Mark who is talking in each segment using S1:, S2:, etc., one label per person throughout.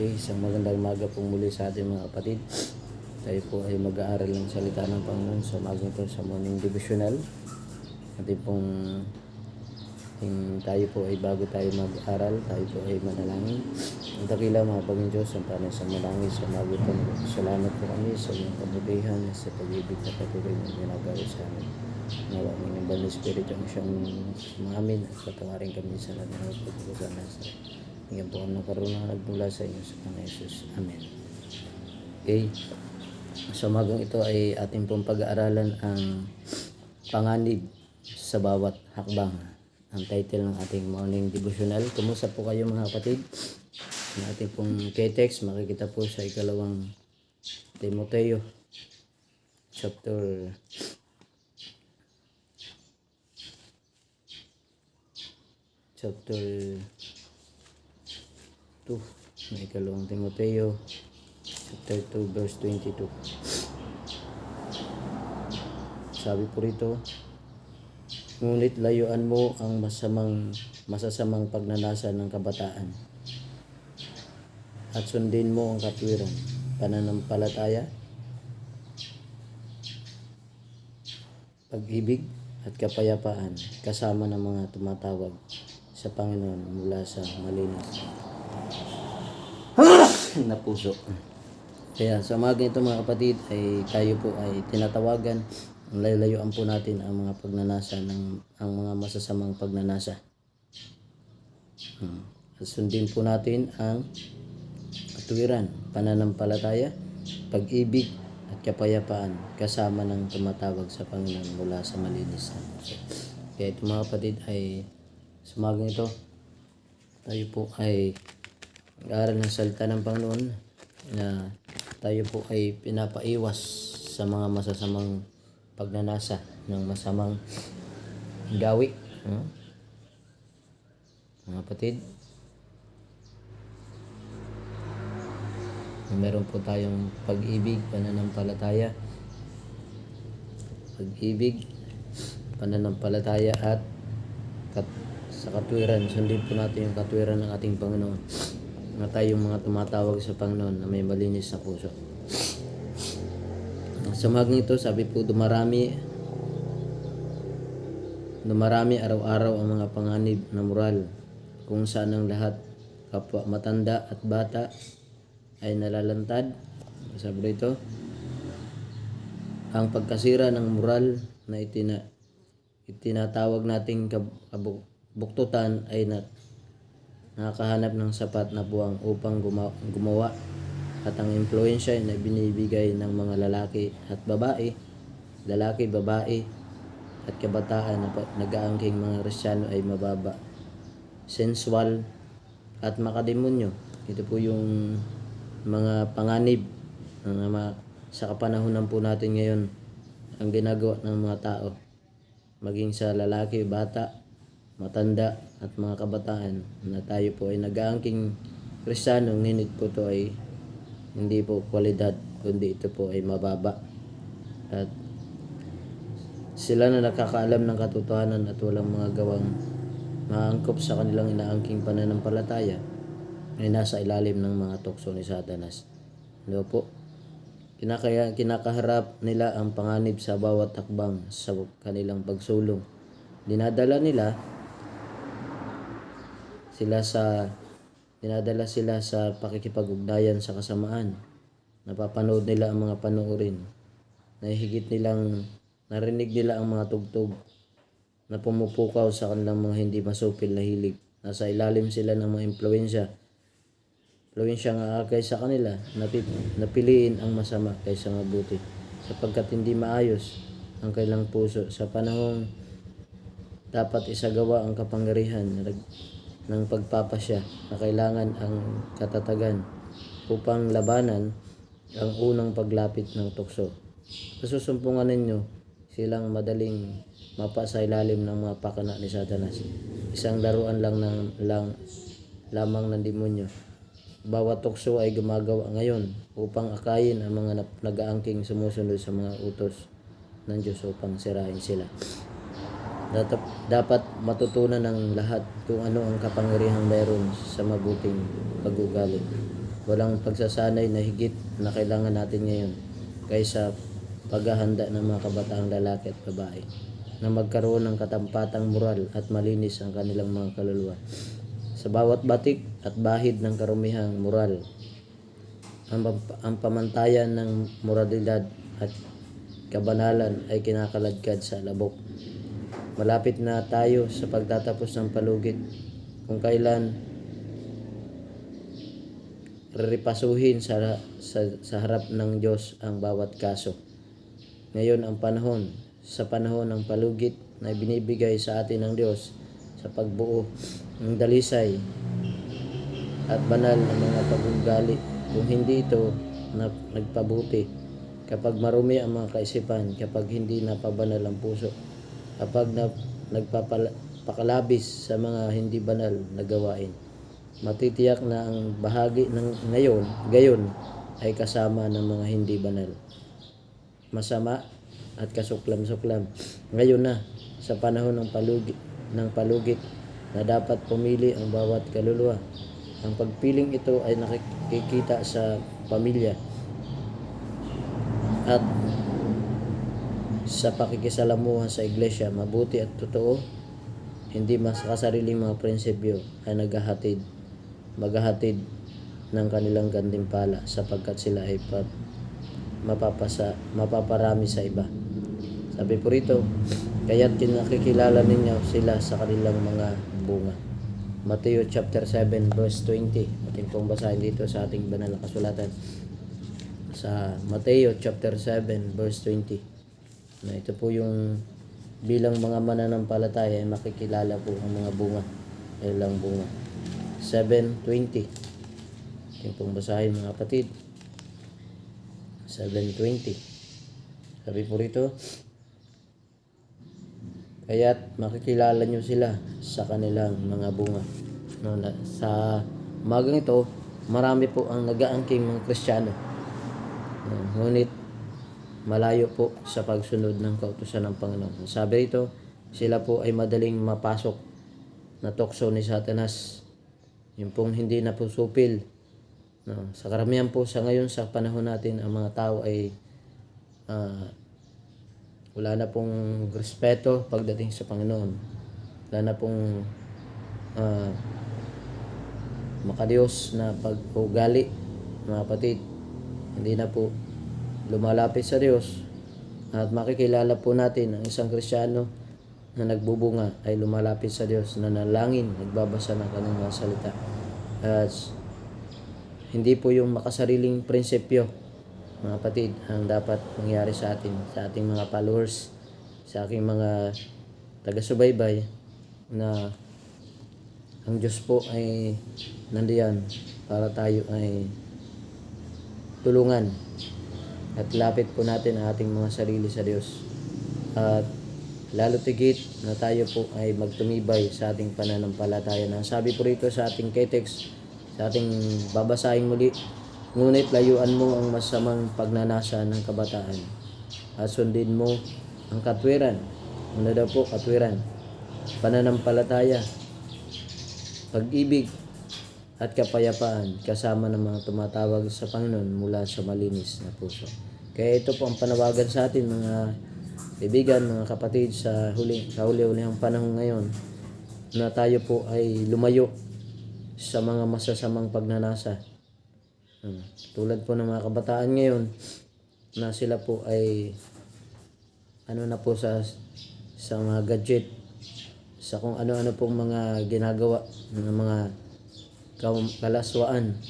S1: Okay, isang magandang maga po muli sa ating mga kapatid. Tayo po ay mag-aaral ng salita ng Panginoon sa maga ito sa morning devotional. Ating pong yung tayo po ay bago tayo mag-aral, tayo po ay manalangin. Ang dakila mga Panginoon Diyos, ang tanay sa manalangin sa maga ito. Salamat po kami sa iyong kabutihan, sa pag-ibig na patuloy na ginagawa sa amin. Nawa mo ng Banal Espiritu ang siyang umamin at patawarin kami sa lahat ng pagkukusan na sa Hinggan po ang nakarunang nagmula sa inyo sa Panginoon Jesus. Amen. Okay. Sa magang ito ay ating pong pag-aaralan ang panganib sa bawat hakbang. Ang title ng ating morning devotional. Kumusta po kayo mga kapatid? Ang ating pong K-text makikita po sa ikalawang Timoteo chapter chapter 2 may ikalawang Timoteo chapter 2 verse 22 sabi po rito ngunit layuan mo ang masamang masasamang pagnanasa ng kabataan at sundin mo ang katwiran. Pananampalataya pag-ibig at kapayapaan kasama ng mga tumatawag sa Panginoon mula sa malinis na puso. Kaya sa umaga ito mga kapatid ay tayo po ay tinatawagan laylayuan po natin ang mga pagnanasa ng ang mga masasamang pagnanasa. Hmm. Sundin po natin ang katuwiran, pananampalataya, pag-ibig at kapayapaan kasama ng tumatawag sa Panginoon mula sa malinis na puso. Kaya ito mga kapatid ay sumagang ito tayo po ay mag-aaral ng salita ng Panginoon na tayo po ay pinapaiwas sa mga masasamang pagnanasa ng masamang gawi. No? Mga kapatid, meron po tayong pag-ibig, pananampalataya, pag-ibig, pananampalataya at kat sa katwiran. Sundin po natin yung katwiran ng ating Panginoon na tayong mga tumatawag sa Panginoon na may malinis na puso. Sa magang ito, sabi po, dumarami dumarami araw-araw ang mga panganib na moral kung saan ang lahat kapwa matanda at bata ay nalalantad. Sabi rito, ang pagkasira ng moral na itina, itinatawag nating kab- kabuktutan ay na, nakakahanap ng sapat na buwang upang guma- gumawa at ang impluensya na binibigay ng mga lalaki at babae, lalaki, babae, at kabataan na nag-aangking mga Kristyano ay mababa, sensual, at makademonyo. Ito po yung mga panganib na ma- sa kapanahonan po natin ngayon ang ginagawa ng mga tao maging sa lalaki, bata, matanda at mga kabataan na tayo po ay nag-aangking kristyano ngunit po to ay hindi po kwalidad kundi ito po ay mababa at sila na nakakaalam ng katotohanan at walang mga gawang maangkop sa kanilang inaangking pananampalataya ay nasa ilalim ng mga tukso ni Satanas. Ano po? Kinakaya, kinakaharap nila ang panganib sa bawat takbang sa kanilang pagsulong. Dinadala nila sila sa dinadala sila sa pakikipag-ugnayan sa kasamaan. Napapanood nila ang mga panoorin. Nahihigit nilang narinig nila ang mga tugtog na pumupukaw sa kanilang mga hindi masupil na hilig. Nasa ilalim sila ng mga impluensya. Impluensya nga akay sa kanila, napi- napiliin ang masama kaysa mabuti. Sapagkat hindi maayos ang kailang puso sa panahong dapat isagawa ang kapangyarihan ng pagpapasya na kailangan ang katatagan upang labanan ang unang paglapit ng tukso. Pasusumpungan ninyo silang madaling mapa sa ilalim ng mga pakana ni Satanas. Isang laruan lang ng lang lamang ng demonyo. Bawat tukso ay gumagawa ngayon upang akayin ang mga nag-aangking sumusunod sa mga utos ng Diyos upang sirain sila. Dapat, matutunan ng lahat kung ano ang kapangyarihang mayroon sa mabuting pag-ugali. walang pagsasanay na higit na kailangan natin ngayon kaysa paghahanda ng mga kabataang lalaki at babae na magkaroon ng katampatang moral at malinis ang kanilang mga kaluluwa. Sa bawat batik at bahid ng karumihang moral, ang, ang pamantayan ng moralidad at kabanalan ay kinakaladkad sa labok. Malapit na tayo sa pagtatapos ng palugit kung kailan reripasuhin sa, sa, sa harap ng Diyos ang bawat kaso. Ngayon ang panahon, sa panahon ng palugit na binibigay sa atin ng Diyos sa pagbuo ng dalisay at banal na mga pagugali. Kung hindi ito na nagpabuti, kapag marumi ang mga kaisipan, kapag hindi napabanal ang puso, kapag na, nagpapakalabis sa mga hindi banal na gawain, matitiyak na ang bahagi ng ngayon, gayon ay kasama ng mga hindi banal. Masama at kasuklam-suklam. Ngayon na, sa panahon ng palugit, ng palugit na dapat pumili ang bawat kaluluwa. Ang pagpiling ito ay nakikita sa pamilya at sa pakikisalamuha sa iglesia, mabuti at totoo, hindi mas kasariling mga prinsipyo ay naghahatid, maghahatid ng kanilang gantimpala sapagkat sila ay pa, mapapasa, mapaparami sa iba. Sabi po rito, kaya't kinakikilala ninyo sila sa kanilang mga bunga. Mateo chapter 7 verse 20. Ating pong basahin dito sa ating banal na kasulatan. Sa Mateo chapter 7 verse 20. Na ito po yung bilang mga mananampalataya ay makikilala po ang mga bunga. Ilang bunga. 7.20. Ating pong basahin mga kapatid. 7.20. Sabi po rito, Kaya't makikilala nyo sila sa kanilang mga bunga. No, na, sa magang ito, marami po ang nagaangking mga Kristiyano. No, ngunit malayo po sa pagsunod ng kautusan ng Panginoon. Sabi rito, sila po ay madaling mapasok na tukso ni Satanas. Yung pong hindi na po supil. No, sa karamihan po sa ngayon sa panahon natin, ang mga tao ay ah, wala na pong respeto pagdating sa Panginoon. Wala na pong ah, makadiyos na pag-ugali, mga kapatid. Hindi na po lumalapit sa Diyos at makikilala po natin ang isang Kristiyano na nagbubunga ay lumalapit sa Diyos, na nalangin, nagbabasa ng kanyang mga salita. At hindi po yung makasariling prinsipyo mga kapatid, ang dapat mangyari sa atin, sa ating mga followers, sa aking mga taga-subaybay na ang Diyos po ay nandiyan para tayo ay tulungan at lapit po natin ang ating mga sarili sa Diyos. At lalo tigit na tayo po ay magtumibay sa ating pananampalataya na sabi po rito sa ating ketex, sa ating babasahin muli, Ngunit layuan mo ang masamang pagnanasa ng kabataan at sundin mo ang katwiran. Ano daw po katwiran? Pananampalataya, pag-ibig, at kapayapaan kasama ng mga tumatawag sa Panginoon mula sa malinis na puso. Kaya ito po ang panawagan sa atin mga kaibigan, mga kapatid sa huli sa huli-hulihang panahon ngayon na tayo po ay lumayo sa mga masasamang pagnanasa Hmm. Tulad po ng mga kabataan ngayon na sila po ay ano na po sa sa mga gadget sa kung ano-ano pong mga ginagawa ng mga kalaswaan.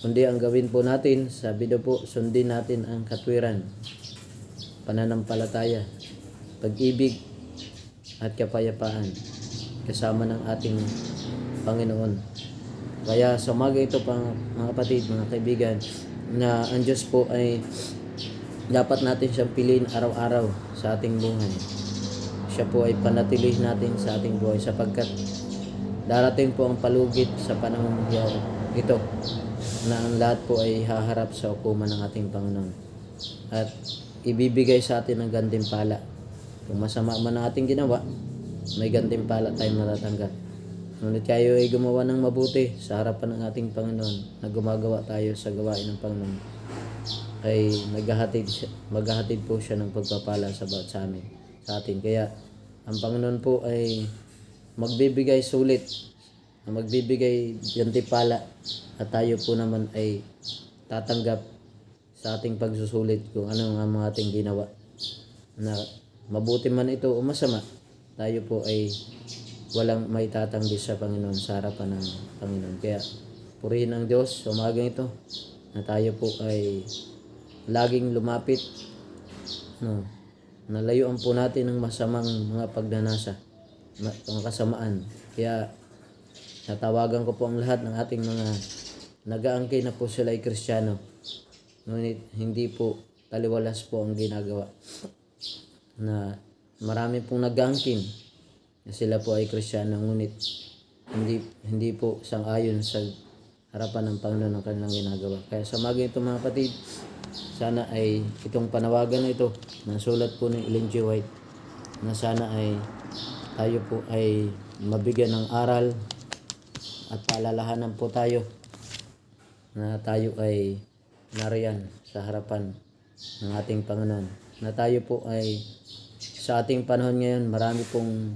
S1: Kundi ang gawin po natin, sabi daw po, sundin natin ang katwiran, pananampalataya, pag-ibig at kapayapaan kasama ng ating Panginoon. Kaya sa umaga ito pang mga kapatid, mga kaibigan, na ang Diyos po ay dapat natin siyang piliin araw-araw sa ating buhay. Siya po ay panatilihin natin sa ating buhay sapagkat darating po ang palugit sa panahon ito na ang lahat po ay haharap sa hukuman ng ating Panginoon. At ibibigay sa atin ang gantimpala. Kung masama man ang ating ginawa, may gantimpala tayong natatanggap. Ngunit tayo ay gumawa ng mabuti sa harapan ng ating Panginoon na gumagawa tayo sa gawain ng Panginoon ay naghahatid, siya, maghahatid po siya ng pagpapala sa bawat sa amin, sa atin. Kaya ang Panginoon po ay magbibigay sulit, magbibigay yantipala. At tayo po naman ay tatanggap sa ating pagsusulit kung ano ang mga ating ginawa. Na mabuti man ito o masama tayo po ay walang may tatanggi sa Panginoon sa harapan ng Panginoon. Kaya purihin ang Diyos sa umagang ito na tayo po ay laging lumapit no nalayuan po natin ng masamang mga pagnanasa mga kasamaan kaya natawagan ko po ang lahat ng ating mga nagaangkin na po sila ay kristyano ngunit hindi po taliwalas po ang ginagawa na marami pong nagaangkin na sila po ay kristyano ngunit hindi hindi po sang-ayon sa harapan ng Panginoon ang kanilang ginagawa. Kaya sa mga ito mga kapatid, sana ay itong panawagan na ito, na sulat po ng Ellen G. White, na sana ay tayo po ay mabigyan ng aral at paalalahanan po tayo na tayo ay nariyan sa harapan ng ating Panginoon. Na tayo po ay sa ating panahon ngayon, marami pong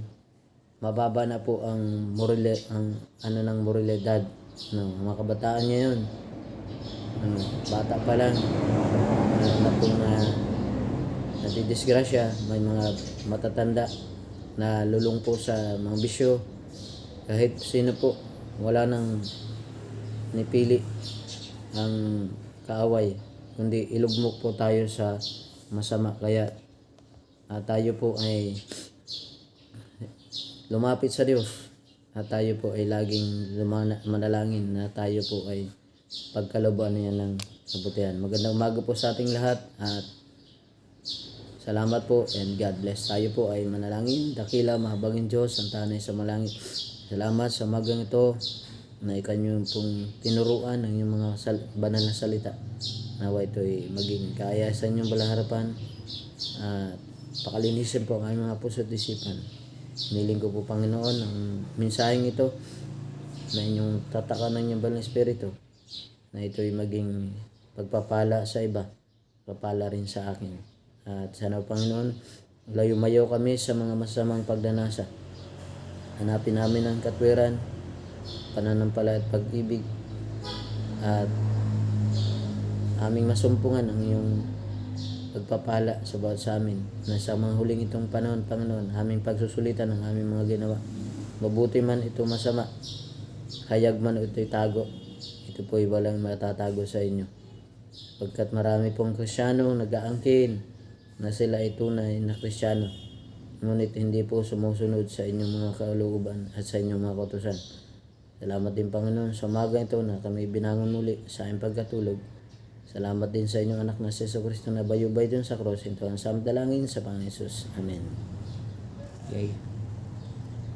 S1: mababa na po ang morale, ang ano ng moralidad ng mga kabataan ngayon. Ano, bata pa lang, na, na pong na, nadidisgrasya, may mga matatanda na lulong sa mga bisyo. Kahit sino po, wala nang nipili ang kaaway, kundi ilugmok po tayo sa masama. Kaya ah, tayo po ay lumapit sa Diyos at tayo po ay laging lumana, manalangin na tayo po ay pagkalabuan niya ng kabutihan. Magandang umaga po sa ating lahat at salamat po and God bless. Tayo po ay manalangin. Dakila, mahabagin Diyos, ang tanay sa malangit. Salamat sa magang ito na ikanyo pong tinuruan ng inyong mga sal- banal na salita. Nawa ito ay maging kaya sa inyong balang harapan at pakalinisin po ang mga puso at isipan. Niling ko po Panginoon ang mensaheng ito na inyong tatakanan ng banal na espiritu na ito ay maging pagpapala sa iba, papala rin sa akin. At sana Panginoon, layo-mayo kami sa mga masamang pagdanasa. Hanapin namin ang katwiran, pananampala at pag-ibig at aming masumpungan ang iyong pagpapala sa bawat sa amin na sa mga huling itong panahon, Panginoon, aming pagsusulitan ng aming mga ginawa. Mabuti man ito masama, hayag man ito'y tago, ito po'y walang matatago sa inyo. Pagkat marami pong krisyano nag-aangkin na sila ay tunay na krisyano, ngunit hindi po sumusunod sa inyong mga kalooban at sa inyong mga kautusan. Salamat din Panginoon sa umaga ito na kami binangon muli sa aming pagkatulog. Salamat din sa inyong anak na si Yeso Cristo na bayubay dun sa cross. Ito ang samdalangin sa Panginoon. Amen. Okay.